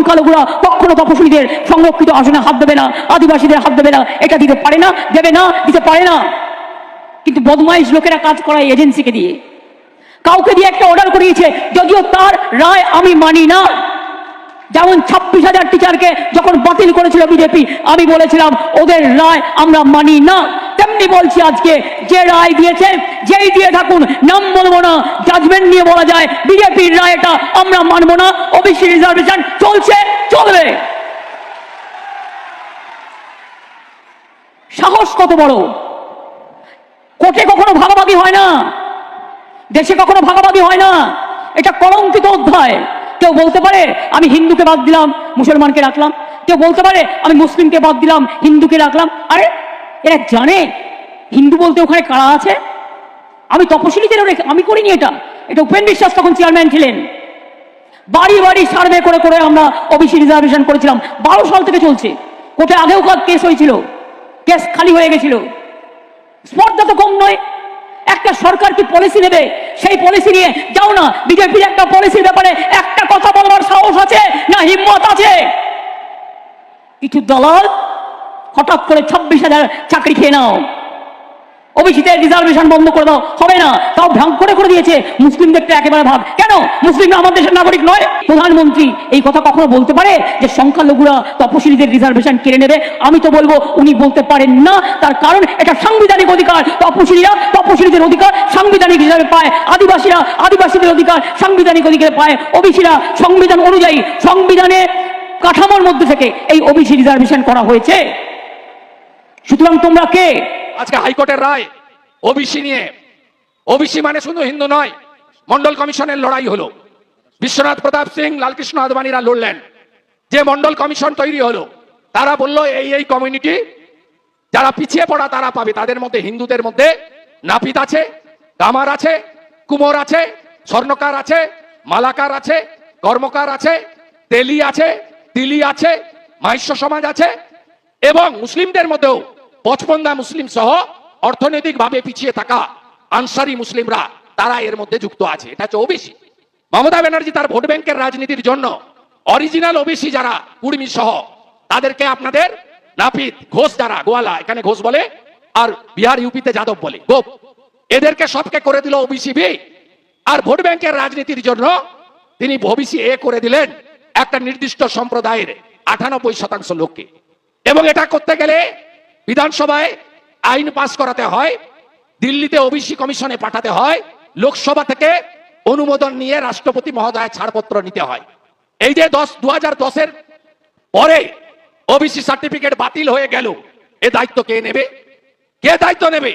সংখ্যালঘুরা কখনো তপশিলীদের সংরক্ষিত আসনে হাত দেবে না, আদিবাসীদের হাত দেবে না, এটা দিতে পারে না, দেবে না, দিতে পারে না। কিন্তু বদমাইশ লোকেরা কাজ করায় এজেন্সিকে দিয়ে। কাউকে দিয়ে একটা অর্ডার করিয়েছে, যদিও তার রায় আমি মানি না। যেমন ছাব্বিশ হাজার টিচারকে যখন বাতিল করেছিল বিজেপি আমি বলেছিলাম, ওদের রায় আমরা মানি না। তেমনি বলছি আজকে, যে রায় দিয়েছে, যেই দিয়ে থাকুন, নাম বলব না জাজমেন্ট নিয়ে বলা যায় বিজেপির রায়টা আমরা মানবো না ওবিসি রিজার্ভেশন চলছে, চলবে। সাহস কত বড়? কোর্টে কখনো ভাগাভাগি হয় না। দেশে কখনো ভাগাভাগি হয় না। এটা কলঙ্কিত অধ্যায়। কেউ বলতে পারে, আমি হিন্দুকে বাদ দিলাম, মুসলমানকে রাখলাম। কেউ বলতে পারে, আমি মুসলিমকে বাদ দিলাম, হিন্দুকে রাখলাম। আরে, এরা জানে। হিন্দু বলতে ওখানে কারা আছে? আমি তপশিলীদেরও রেখে আমি করিনি এটা। এটা উপেন বিশ্বাস তখন চেয়ারম্যান ছিলেন। বাড়ি বাড়ি সার্ভে করে করে আমরা ওবিসি রিজার্ভেশন করেছিলাম। বারো সাল থেকে চলছে। কোর্টে আগেও কেস হয়েছিল। কেস খালি হয়ে গেছিল। স্পর্ধা তো কম নয়। একটা সরকার কি পলিসি নেবে? সেই পলিসি নিয়ে যাও না। বিজেপির একটা পলিসির ব্যাপারে একটা কথা বলবার সাহস আছে না হিম্মত আছে? কিছু দলাল হঠাৎ করে ছাব্বিশ হাজার চাকরি খেয়ে নাও। ওবিসিতে রিজার্ভেশন বন্ধ করে দাও। হবে না। তাও ভ্রাঙ্ক করে করে দিয়েছে। মুসলিমদেরটা একেবারে ভাব কেন? মুসলিমরা আমাদের দেশের নাগরিক নয়। প্রধানমন্ত্রী এই কথা কখনো বলতে পারে যে সংখ্যালঘুরা তপশিলীদের রিজার্ভেশন কেড়ে নেবে? আমি তো বলব, উনি বলতে পারেন না। তার কারণ এটা সাংবিধানিক অধিকার। তপশিলীরা তপশিলীদের অধিকার সাংবিধানিক হিসাবে পায়। আদিবাসীরা আদিবাসীদের অধিকার সাংবিধানিক অধিকারে পায়। ওবিসিরা সংবিধান অনুযায়ী সংবিধানে কাঠামোর মধ্যে থেকে এই ওবিসি রিজার্ভেশন করা হয়েছে। সুতরাং তোমরা কে? আজকে হাইকোর্টের রায়, ওবিসি নিয়ে। ওবিসি মানে শুধু হিন্দু নয়, মন্ডল কমিশনের লড়াই হলো। বিশ্বনাথ প্রতাপ সিং, লালকৃষ্ণ আদবানীরা লড়লেন। যে মন্ডল কমিশন তৈরি হলো, তারা বলল, এই এই কমিউনিটি, যারা পিছিয়ে পড়া তারা পাবে। তাদের মধ্যে হিন্দুদের মধ্যে নাপিত আছে কামার আছে, কুমোর আছে, স্বর্ণকার আছে, মালাকার আছে, কর্মকার আছে, তেলি আছে, তিলি আছে মাহিষ্য সমাজ আছে এবং মুসলিমদের মধ্যেও পচপন্দা মুসলিম সহ অর্থনৈতিকভাবে পিছিয়ে থাকা আনসারি মুসলিমরা, তারা এর মধ্যে যুক্ত আছে। এটা হচ্ছে ওবিসি। মমতা ব্যানার্জি তার ভোট ব্যাংকের রাজনীতির জন্য অরিজিনাল ওবিসি যারা, কুর্মী সহ, তাদেরকে আপনাদের নাপিত, ঘোষ যারা, গোয়ালা, এখানে ঘোষ বলে, আর বিহার ইউপিতে যাদব বলে, গোপ। এদেরকে সবকে করে দিল ওবিসি বি। আর ভোট ব্যাংকের রাজনীতির জন্য তিনি ওবিসি এ করে দিলেন একটা নির্দিষ্ট সম্প্রদায়ের আটানব্বই শতাংশ লোককে। এবং এটা করতে গেলে বিধানসভায় আইন পাশ করাতে হয়, দিল্লিতে ওবিসি কমিশনে পাঠাতে হয়, লোকসভা থেকে অনুমোদন নিয়ে রাষ্ট্রপতি মহোদয় ছাড়পত্র নিতে হয়। এই যে দশ দু হাজার দশের পরে ওবিসি সার্টিফিকেট বাতিল হয়ে গেল, এ দায়িত্ব কে নেবে? কে দায়িত্ব নেবে?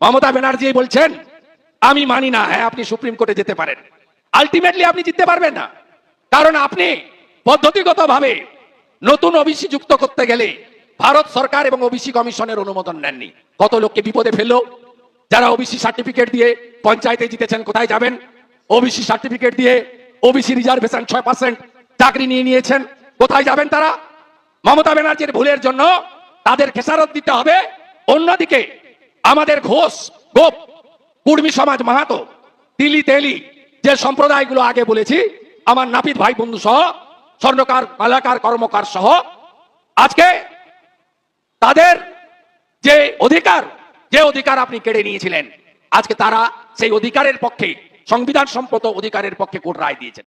মমতা ব্যানার্জি বলছেন, আমি মানি না হ্যাঁ আপনি সুপ্রিম কোর্টে যেতে পারেন। আলটিমেটলি আপনি জিততে পারবেন না। কারণ আপনি পদ্ধতিগতভাবে নতুন ওবিসি যুক্ত করতে গেলে ভারত সরকার এবং ওবিসি কমিশনের অনুমোদন নেননি। কত লোককে বিপদে ফেলল? যারা ওবিসি সার্টিফিকেট দিয়ে পঞ্চায়েতে জিতেছেন, কোথায় যাবেন? ওবিসি সার্টিফিকেট দিয়ে ওবিসি রিজার্ভেশন ছয় পার্সেন্ট চাকরি নিয়ে নিয়েছেন, কোথায় যাবেন তারা? মমতা ব্যানার্জির ভুলের জন্য তাদের খেসারত দিতে হবে। অন্যদিকে আমাদের ঘোষ, গোপ, কুর্মী সমাজ মাহাতো, তিলি তেলি, যে সম্প্রদায়গুলো আগে বলেছি, আমার নাপিত ভাই বন্ধু সহ, স্বর্ণকার, মালাকার, কর্মকার সহ, আজকে তাদের যে অধিকার যে অধিকার আপনি কেড়ে নিয়েছিলেন, আজকে তারা সেই অধিকারের পক্ষে, সংবিধান সম্মত অধিকারের পক্ষে কোর্ট রায় দিয়েছেন।